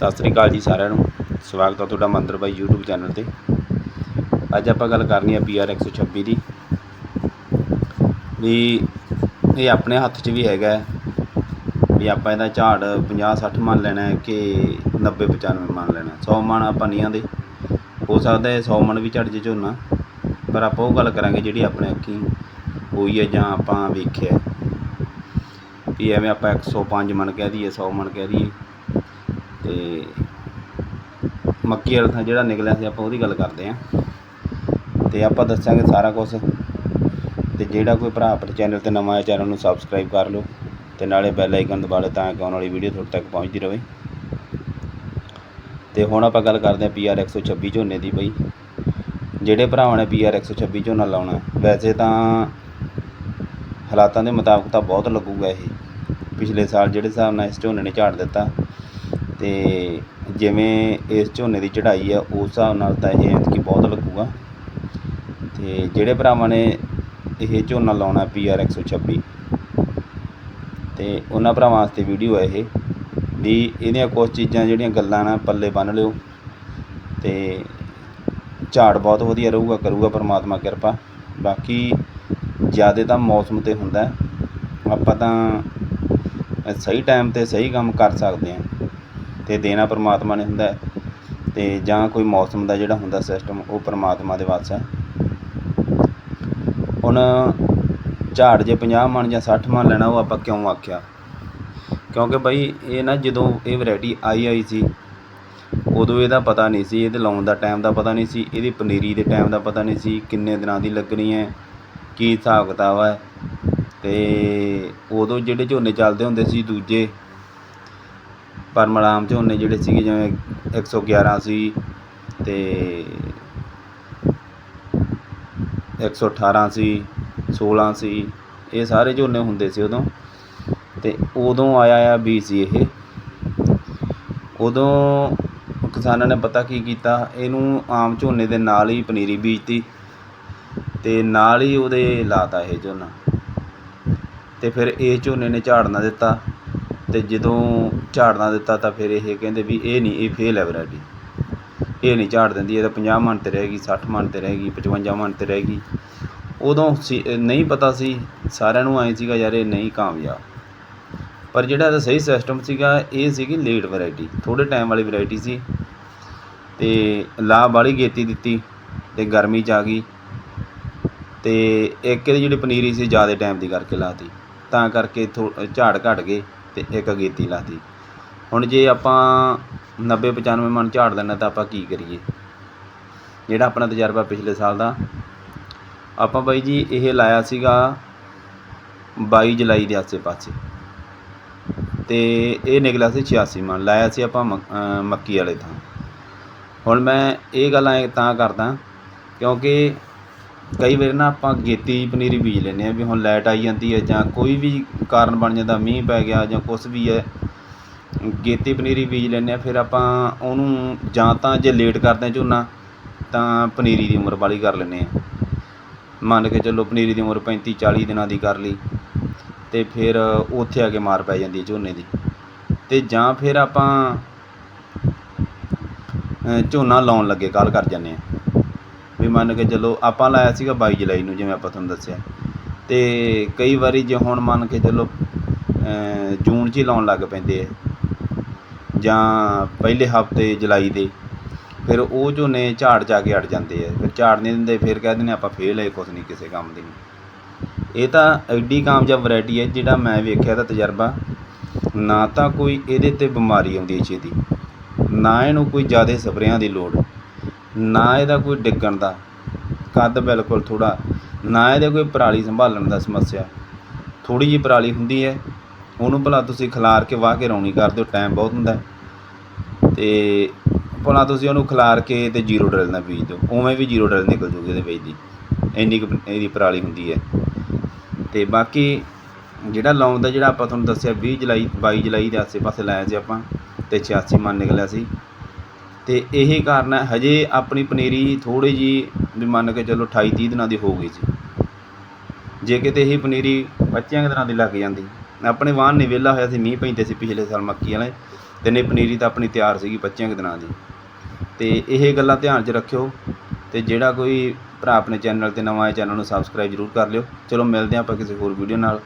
ਸਤਿ ਸ੍ਰੀ ਅਕਾਲ ਜੀ ਸਾਰਿਆਂ ਨੂੰ। ਸਵਾਗਤ ਹੈ ਤੁਹਾਡਾ ਮੰਦਰ ਬਾਈ YouTube ਚੈਨਲ ਤੇ। ਅੱਜ ਆਪਾਂ ਗੱਲ ਕਰਨੀ ਹੈ PR 126 ਦੀ। ਵੀ ਇਹ ਆਪਣੇ ਹੱਥ 'ਚ ਵੀ ਹੈਗਾ ਵੀ ਆਪਾਂ ਇਹਦਾ ਝਾੜ 50 60 ਮੰਨ ਲੈਣਾ ਹੈ ਕਿ 90 95 ਮੰਨ ਲੈਣਾ 100 ਮਣ ਆਪਾਂ ਨਹੀਂ ਆਂਦੇ ਹੋ ਸਕਦਾ ਹੈ 100 ਮਣ ਵੀ ਝੜ ਜੇ ਝੋਨਾ। ਪਰ ਆਪਾਂ ਉਹ ਗੱਲ ਕਰਾਂਗੇ ਜਿਹੜੀ ਆਪਣੇ ਅੱਖੀਂ ਹੋਈ ਹੈ ਜਾਂ ਆਪਾਂ ਵੇਖਿਆ ਵੀ ਐਵੇਂ ਆਪਾਂ 105 ਮਣ ਕਹਿ ਦਈਏ 100 ਮਣ ਕਹਿ ਦਈਏ। ਤੇ ਮੱਕੀ ਵਾਲਾ ਥਾਂ ਜਿਹੜਾ ਨਿਕਲਿਆ ਸੀ, ਆਪਾਂ ਉਹਦੀ ਗੱਲ ਕਰਦੇ ਆਂ ਤੇ ਆਪਾਂ ਦੱਸਾਂਗੇ ਸਾਰਾ ਕੁਝ ਤੇ ਜਿਹੜਾ ਕੋਈ ਭਰਾ ਆਪਣੇ ਚੈਨਲ ਤੇ ਨਵਾਂ ਆਇਆ, ਚੈਨਲ ਨੂੰ ਸਬਸਕ੍ਰਾਈਬ ਕਰ ਲਓ। ਤੇ ਨਾਲੇ ਬੈਲ ਆਈਕਨ ਦਬਾ ਲਓ, ਤਾਂ ਕਿ ਆਉਣ ਵਾਲੀ ਵੀਡੀਓ ਤੁਹਾਡੇ ਤੱਕ ਪਹੁੰਚਦੀ ਰਹੇ। ਤੇ ਹੁਣ ਆਪਾਂ ਗੱਲ ਕਰਦੇ ਆਂ PR 126 ਝੋਨੇ ਦੀ ਬਈ। ਜਿਹੜੇ ਭਰਾਵਾਂ ਨੇ PR 126 ਝੋਨਾ ਲਾਉਣਾ, ਵੈਸੇ ਤਾਂ ਹਾਲਾਤਾਂ ਦੇ ਮੁਤਾਬਕ ਤਾਂ ਬਹੁਤ ਲੱਗੂਗਾ ਇਹ। ਪਿਛਲੇ ਸਾਲ ਜਿਹੜੇ ਹਿਸਾਬ ਨਾਲ ਇਸ ਝੋਨੇ ਨੇ ਝਾੜ ਦਿੱਤਾ ਤੇ ਜਿਵੇਂ ਇਸ ਝੋਨੇ ਦੀ ਚੜ੍ਹਾਈ ਆ, ਉਸ ਹਿਸਾਬ ਨਾਲ ਤਾਂ ਇਹ ਐਤਕੀ ਬਹੁਤ ਲੱਗੂਗਾ। ਅਤੇ ਜਿਹੜੇ ਭਰਾਵਾਂ ਨੇ ਇਹ ਝੋਨਾ ਲਾਉਣਾ ਪੀ PR 126 ਅਤੇ ਉਹਨਾਂ ਭਰਾਵਾਂ ਵਾਸਤੇ ਵੀਡੀਓ ਹੈ ਇਹ, ਵੀ ਇਹਦੀਆਂ ਕੁਝ ਚੀਜ਼ਾਂ ਜਿਹੜੀਆਂ ਗੱਲਾਂ ਨਾ ਪੱਲੇ ਬੰਨ ਲਿਓ ਅਤੇ ਝਾੜ ਬਹੁਤ ਵਧੀਆ ਰਹੂਗਾ, ਕਰੂਗਾ ਪਰਮਾਤਮਾ ਕਿਰਪਾ। ਬਾਕੀ ਜ਼ਿਆਦਾ ਤਾਂ ਮੌਸਮ ਤੇ ਹੁੰਦਾ, ਆਪਾਂ ਤਾਂ ਸਹੀ ਟਾਈਮ ਤੇ ਸਹੀ ਕੰਮ ਕਰ ਸਕਦੇ ਹਾਂ। ਅਤੇ ਦੇਣਾ ਪਰਮਾਤਮਾ ਨੇ ਹੁੰਦਾ ਹੈ ਤੇ ਜਾਂ ਕੋਈ ਮੌਸਮ ਦਾ ਜਿਹੜਾ ਹੁੰਦਾ ਸਿਸਟਮ ਉਹ ਪਰਮਾਤਮਾ ਦੇ ਵੱਸ ਹੈ। ਹੁਣ ਝਾੜ ਜੇ 50 ਮਣ ਜਾਂ 60 ਮਣ ਲੈਣਾ, ਉਹ ਆਪਾਂ ਕਿਉਂ ਆਖਿਆ? ਕਿਉਂਕਿ ਬਈ ਇਹ ਨਾ ਜਦੋਂ ਇਹ ਵੈਰਾਈਟੀ ਆਈ ਆਈ ਸੀ, ਉਦੋਂ ਇਹਦਾ ਪਤਾ ਨਹੀਂ ਸੀ, ਇਹਦੇ ਲਾਉਣ ਦਾ ਟਾਈਮ ਦਾ ਪਤਾ ਨਹੀਂ ਸੀ, ਇਹਦੀ ਪਨੀਰੀ ਦੇ ਟਾਈਮ ਦਾ ਪਤਾ ਨਹੀਂ ਸੀ, ਕਿੰਨੇ ਦਿਨਾਂ ਦੀ ਲੱਗਣੀ ਹੈ, ਕੀ ਹਿਸਾਬ ਕਿਤਾਬ ਹੈ। ਤੇ ਉਦੋਂ ਜਿਹੜੇ ਝੋਨੇ ਚੱਲਦੇ ਹੁੰਦੇ ਸੀ ਦੂਜੇ ਪਰਮਲਾਮ ਝੋਨੇ ਜਿਹੜੇ ਸੀਗੇ ਜਿਵੇਂ 111 ਸੀ ਤੇ 118 ਸੀ 16 ਸੀ ਇਹ ਸਾਰੇ ਝੋਨੇ ਹੁੰਦੇ ਸੀ ਉਦੋਂ ਤੇ ਉਦੋਂ ਆਇਆ ਆ ਬੀ ਸੀ ਇਹ। ਉਦੋਂ ਕਿਸਾਨਾਂ ਨੇ ਪਤਾ ਕੀ ਕੀਤਾ, ਇਹਨੂੰ ਆਮ ਝੋਨੇ ਦੇ ਨਾਲ ਹੀ ਪਨੀਰੀ ਬੀਜਤੀ ਤੇ ਨਾਲ ਹੀ ਉਹਦੇ ਲਾਤਾ ਇਹ ਝੋਨਾ ਤੇ ਫਿਰ ਇਹ ਝੋਨੇ ਨੇ ਝਾੜ ਨਾ ਦਿੱਤਾ। ਅਤੇ ਜਦੋਂ ਝਾੜਨਾ ਦਿੱਤਾ ਤਾਂ ਫਿਰ ਇਹ ਕਹਿੰਦੇ ਵੀ ਇਹ ਨਹੀਂ, ਇਹ ਫੇਲ ਹੈ ਵਰਾਇਟੀ ਇਹ ਨਹੀਂ ਝਾੜ ਦਿੰਦੀ, ਇਹ ਤਾਂ 50 ਮਣ ਤੇ ਰਹਿ ਗਈ, ਸੱਠ ਮਣ ਤੇ ਰਹਿ ਗਈ, ਪਚਵੰਜਾ ਮਣ ਤੇ ਰਹਿ ਗਈ। ਉਦੋਂ ਸੀ ਨਹੀਂ ਪਤਾ ਸੀ, ਸਾਰਿਆਂ ਨੂੰ ਐਂ ਸੀਗਾ ਯਾਰ ਇਹ ਨਹੀਂ ਕਾਮਯਾਬ। ਪਰ ਜਿਹੜਾ ਇਹਦਾ ਸਹੀ ਸਿਸਟਮ ਸੀਗਾ, ਇਹ ਸੀਗੀ ਲੇਟ ਵੈਰਾਈਟੀ ਥੋੜੇ ਟਾਈਮ ਵਾਲੀ ਵੈਰਾਈਟੀ ਸੀ। ਤੇ ਲਾ ਵਾਲੀ ਗੇਤੀ ਦਿੱਤੀ ਤੇ ਗਰਮੀ ਚ ਆ ਗਈ। ਤੇ ਇੱਕ ਇਹਦੀ ਜਿਹੜੀ ਪਨੀਰੀ ਸੀ, ਜ਼ਿਆਦਾ ਟਾਈਮ ਦੀ ਕਰਕੇ ਲਾਤੀ। ਤਾਂ ਕਰਕੇ ਥੋ- ਝਾੜ ਘਟ ਗਏ। ਅਤੇ ਇੱਕ ਅਗੇਤੀ ਲਾਤੀ। ਹੁਣ ਜੇ ਆਪਾਂ 90 95 ਮਣ ਝਾੜ ਲੈਣਾ ਤਾਂ ਆਪਾਂ ਕੀ ਕਰੀਏ? ਜਿਹੜਾ ਆਪਣਾ ਤਜਰਬਾ ਪਿਛਲੇ ਸਾਲ ਦਾ। ਆਪਾਂ ਬਾਈ ਜੀ ਇਹ ਲਾਇਆ ਸੀਗਾ 22 ਜੁਲਾਈ ਦੇ ਆਸੇ-ਪਾਸੇ। ਤੇ ਇਹ ਨਿਕਲਿਆ ਸੀ 86 ਮਣ ਲਾਇਆ ਸੀ ਆਪਾਂ ਮੱਕ- ਮੱਕੀ ਵਾਲੇ ਥਾਂ। ਹੁਣ ਮੈਂ ਇਹ ਗੱਲਾਂ ਤਾਂ ਕਰਦਾ ਕਿਉਂਕਿ ਕਈ ਵਾਰ ਨਾ ਆਪਾਂ ਗੇਤੀ ਪਨੀਰੀ ਬੀਜ ਲੈਂਦੇ ਹਾਂ ਵੀ ਹੁਣ ਲਾਈਟ ਆਈ ਜਾਂਦੀ ਹੈ ਜਾਂ ਕੋਈ ਵੀ ਕਾਰਨ ਬਣ ਜਾਂਦਾ, ਮੀਂਹ ਪੈ ਗਿਆ ਜਾਂ ਕੁਛ ਵੀ ਹੈ, ਗੇਤੀ ਪਨੀਰੀ ਬੀਜ ਲੈਂਦੇ ਹਾਂ, ਫਿਰ ਆਪਾਂ ਉਹਨੂੰ ਜਾਂ ਤਾਂ ਜੇ ਲੇਟ ਕਰਦੇ ਹਾਂ ਝੋਨਾ, ਤਾਂ ਪਨੀਰੀ ਦੀ ਉਮਰ ਵਾਲੀ ਕਰ ਲੈਂਦੇ ਹਾਂ। ਮੰਨ ਕੇ ਚੱਲੋ ਪਨੀਰੀ ਦੀ ਉਮਰ 35 40 ਦਿਨਾਂ ਦੀ ਕਰ ਲਈ ਅਤੇ ਫਿਰ ਉੱਥੇ ਆ ਕੇ ਮਾਰ ਪੈ ਜਾਂਦੀ ਹੈ ਝੋਨੇ ਦੀ। ਅਤੇ ਜਾਂ ਫਿਰ ਆਪਾਂ ਝੋਨਾ ਲਾਉਣ ਲੱਗੇ ਕਾਹਲ ਕਰ ਜਾਂਦੇ ਹਾਂ। ਵੀ ਮੰਨ ਕੇ ਚੱਲੋ ਆਪਾਂ ਲਾਇਆ ਸੀਗਾ 22 ਜੁਲਾਈ ਨੂੰ, ਜਿਵੇਂ ਆਪਾਂ ਤੁਹਾਨੂੰ ਦੱਸਿਆ। ਤੇ ਕਈ ਵਾਰੀ ਜੇ ਹੁਣ ਮੰਨ ਕੇ ਚੱਲੋ ਜੂਨ 'ਚ ਹੀ ਲਾਉਣ ਲੱਗ ਪੈਂਦੇ ਆ। ਜਾਂ ਪਹਿਲੇ ਹਫ਼ਤੇ ਜੁਲਾਈ ਦੇ, ਫਿਰ ਉਹ ਝੋਨੇ ਝਾੜ ਜਾ ਕੇ ਅੜ ਜਾਂਦੇ ਆ। ਫਿਰ ਝਾੜ ਨਹੀਂ ਦਿੰਦੇ, ਫਿਰ ਕਹਿ ਦਿੰਦੇ ਆਪਾਂ ਫੇਲ ਹੈ ਕੁਛ ਨਹੀਂ ਕਿਸੇ ਕੰਮ ਦੀ। ਇਹ ਤਾਂ ਐਡੀ ਕਾਮਯਾਬ ਵੈਰਾਈਟੀ ਹੈ ਜਿਹੜਾ ਮੈਂ ਵੇਖਿਆ ਦਾ ਤਜਰਬਾ। ਨਾ ਤਾਂ ਕੋਈ ਇਹਦੇ ਤੇ ਬਿਮਾਰੀ ਆਉਂਦੀ ਹੈ ਛੇਤੀ। ਨਾ ਇਹਨੂੰ ਕੋਈ ਜ਼ਿਆਦਾ ਸਪਰੇਆਂ ਦੀ ਲੋੜ। ਨਾ ਇਹਦਾ ਕੋਈ ਡਿੱਗਣ ਦਾ ਕੱਦ ਬਿਲਕੁਲ ਥੋੜਾ ਨਾ ਇਹਦੇ ਕੋਈ ਪਰਾਲੀ ਸੰਭਾਲਣ ਦਾ ਸਮੱਸਿਆ। ਥੋੜੀ ਜਿਹੀ ਪਰਾਲੀ ਹੁੰਦੀ ਹੈ, ਉਹਨੂੰ ਭਲਾ ਤੁਸੀਂ ਖਿਲਾਰ ਕੇ ਵਾਹ ਕੇ ਰੌਣੀ ਕਰ ਦਿਓ, ਟਾਈਮ ਬਹੁਤ ਹੁੰਦਾ ਹੈ। ਤੇ ਭਲਾ ਤੁਸੀਂ ਉਹਨੂੰ ਖਿਲਾਰ ਕੇ ਤੇ ਜ਼ੀਰੋ ਡਰਿਲ ਨਾਲ ਬੀਜ ਦਿਓ, ਉਵੇਂ ਵੀ ਜ਼ੀਰੋ ਡਰਿਲ ਨਿਕਲ ਜੂਗੀ ਇਹਦੇ ਵਿੱਚ ਦੀ, ਇੰਨੀ ਕੁ ਇਹਦੀ ਪਰਾਲੀ ਹੁੰਦੀ ਹੈ। ਤੇ ਬਾਕੀ ਜਿਹੜਾ ਲਾਉਣ ਦਾ ਜਿਹੜਾ ਆਪਾਂ ਤੁਹਾਨੂੰ ਦੱਸਿਆ 20 ਜੁਲਾਈ 22 ਜੁਲਾਈ ਦੇ ਆਸੇ-ਪਾਸੇ ਲਾਇਆ ਸੀ ਆਪਾਂ, ਤੇ 86 ਮਨ ਨਿਕਲਿਆ ਸੀ। ਅਤੇ ਇਹੀ ਕਾਰਨ ਹੈ, ਹਜੇ ਆਪਣੀ ਪਨੀਰੀ ਥੋੜ੍ਹੀ ਜਿਹੀ ਵੀ ਮੰਨ ਕੇ ਚੱਲੋ ਅਠਾਈ ਤੀਹ ਦਿਨਾਂ ਦੀ ਹੋ ਗਈ ਸੀ। ਜੇ ਕਿਤੇ ਇਹ ਪਨੀਰੀ 25 ਕੁ ਦਿਨਾਂ ਦੀ ਲੱਗ ਜਾਂਦੀ। ਆਪਣੇ ਵਾਹਨ ਨਹੀਂ ਵਿਹਲਾ ਹੋਇਆ ਸੀ, ਮੀਂਹ ਪੈਂਦੇ ਸੀ ਪਿਛਲੇ ਸਾਲ ਮੱਕੀ ਵਾਲੇ ਅਤੇ ਨਹੀਂ ਪਨੀਰੀ ਤਾਂ ਆਪਣੀ ਤਿਆਰ ਸੀਗੀ 25 ਕੁ ਦਿਨਾਂ ਦੀ। ਅਤੇ ਇਹ ਗੱਲਾਂ ਧਿਆਨ 'ਚ ਰੱਖਿਓ ਅਤੇ ਜਿਹੜਾ ਕੋਈ ਭਰਾ ਆਪਣੇ ਚੈਨਲ ਤੇ ਨਵਾਂ ਹੈ ਚੈਨਲ ਨੂੰ ਸਬਸਕ੍ਰਾਈਬ ਜ਼ਰੂਰ ਕਰ ਲਿਓ। ਚਲੋ ਮਿਲਦੇ ਹਾਂ ਆਪਾਂ ਕਿਸੇ ਹੋਰ ਵੀਡੀਓ ਨਾਲ।